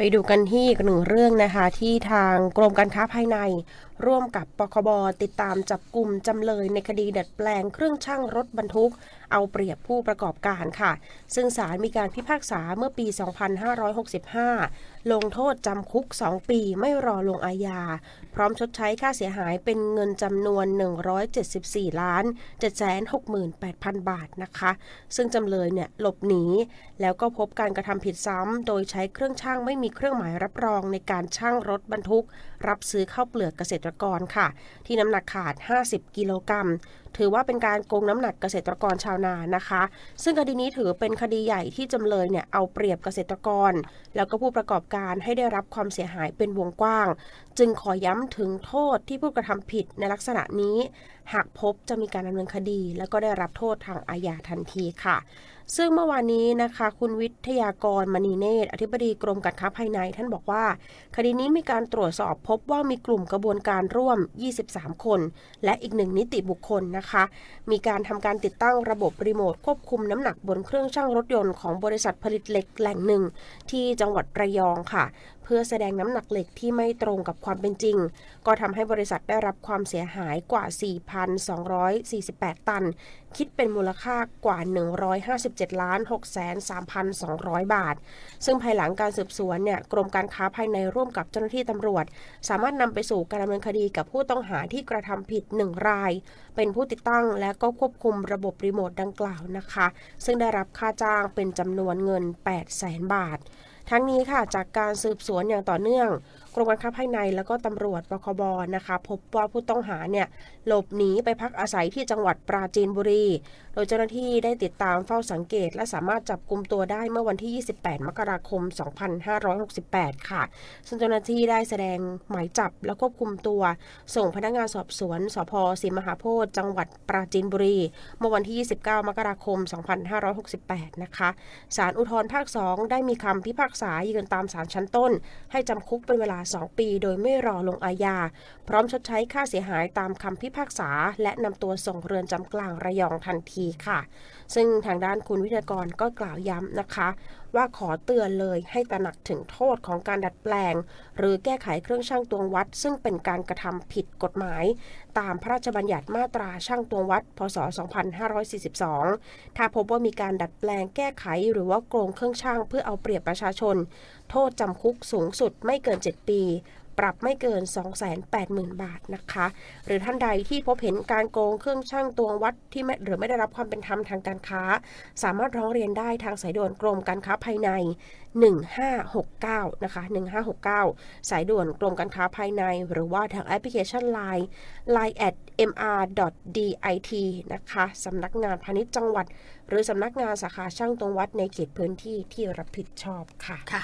ไปดูกันที่อีกหนึ่งเรื่องนะคะที่ทางกรมการค้าภายใน ร่วมกับปคบติดตามจับกลุ่มจำเลยในคดีดัดแปลงเครื่องช่างรถบรรทุก เอาเปรียบผู้ประกอบการค่ะ ซึ่งศาลมีการพิพากษาเมื่อปี 2565 ลงโทษจำคุก 2 ปีไม่รอลงอาญา พร้อมชดใช้ค่าเสียหายเป็นเงินจำนวน 174 ล้าน 768,000 บาทนะคะ ซึ่งจำเลยเนี่ยหลบหนี แล้วก็พบการกระทำผิดซ้ำโดยใช้เครื่องช่างไม่มีเครื่องหมายรับรองในการช่างรถบรรทุก รับซื้อข้าวเปลือกเกษตรกรค่ะ ที่น้ำหนักขาด 50 กิโลกรัม ถือว่าเป็นการโกงน้ำหนักเกษตรกรชาวนานะคะ ซึ่งคดีนี้ถือเป็นคดีใหญ่ที่จำเลยเนี่ยเอาเปรียบเกษตรกร แล้วก็ผู้ประกอบการให้ได้รับความเสียหายเป็นวงกว้าง จึงขอย้ำถึงโทษที่ผู้กระทำผิดในลักษณะนี้ หากพบจะมีการดำเนินคดี แล้วก็ได้รับโทษทางอาญาทันทีค่ะ ซึ่งเมื่อวานนี้นะคะ คุณวิทยากรมณีเนตรอธิบดีกรมการค้าภายใน ท่านบอกว่า คดีนี้มีการตรวจสอบพบว่ามีกลุ่มกระบวนการร่วม 23 คน และอีกหนึ่งนิติบุคคลนะคะ มีการทำการติดตั้งระบบรีโมทควบคุมน้ำหนักบนเครื่องชั่งรถยนต์ของบริษัทผลิตเหล็กแหล่งหนึ่ง ที่จังหวัดระยองค่ะ พื่อแสดงน้ำหนักเหล็กที่ไม่ตรงกับความเป็นจริง ก็ทำให้บริษัทได้รับความเสียหายกว่า 4,248 ตัน คิดเป็นมูลค่ากว่า 157ล้าน6,3,200 บาท ซึ่งภายหลังการสืบสวนเนี่ยกรมการค้าภายในร่วมกับเจ้าหน้าที่ตำรวจ สามารถนำไปสู่การดำเนินคดีกับผู้ต้องหาที่กระทำผิด 1 ราย เป็นผู้ติดตั้งและก็ควบคุมระบบรีโมทดังกล่าวนะคะ ซึ่งได้รับค่าจ้างเป็นจำนวนเงิน8แสนบาท ทั้งนี้ค่ะจากการสืบสวนอย่างต่อเนื่อง กรมการค้าภายในแล้วก็ตำรวจปคบนะคะ พบว่าผู้ต้องหาเนี่ยหลบหนีไปพักอาศัยที่จังหวัดปราจีนบุรี โดยเจ้าหน้าที่ได้ติดตามเฝ้าสังเกต และสามารถจับกลุ่มตัวได้เมื่อวันที่ 28 มกราคม 2568 ค่ะ ซึ่งเจ้าหน้าที่ได้แสดงหมายจับและควบคุมตัว ส่งพนักงานสอบสวนสพศรีมหาโพธิ์จังหวัดปราจีนบุรี เมื่อวันที่ 29 มกราคม 2568 นะคะศาลอุทธรภาค 2 ได้มีคำพิพากษายืนตามศาลชั้นต้น ให้จำคุกเป็นเวลา 2 ปี โดยไม่รอลงอาญา พร้อมชดใช้ค่าเสียหายตามคำพิพากษา และนำตัวส่งเรือนจำกลางระยองทันทีค่ะ ซึ่งทางด้านคุณวิทยากรก็กล่าวย้ำนะคะว่าขอเตือนเลยให้ตระหนักถึงโทษของการดัดแปลง หรือแก้ไขเครื่องช่างตวงวัด ซึ่งเป็นการกระทำผิดกฎหมาย ตามพระราชบัญญัติมาตราช่างตวงวัด พศ 2542 ถ้าพบว่ามีการดัดแปลงแก้ไขหรือว่าโกงเครื่องช่างเพื่อเอาเปรียบประชาชน โทษจำคุกสูงสุดไม่เกิน 7 ปี ปรับไม่เกิน 280,000 บาทนะคะ หรือท่านใดที่พบเห็นการโกงเครื่องช่างตวงวัดที่ไม่หรือไม่ได้รับความเป็นธรรมทางการค้า สามารถร้องเรียนได้ทางสายด่วนกรมการค้าภายใน 1569 นะคะ 1569 สายด่วนกรมการค้าภายใน หรือว่าทางแอปพลิเคชัน Line line at mr.dit นะคะสำนักงานพาณิชย์จังหวัด หรือสำนักงานสาขาช่างตวงวัดในเขตพื้นที่ที่รับผิดชอบค่ะ ค่ะ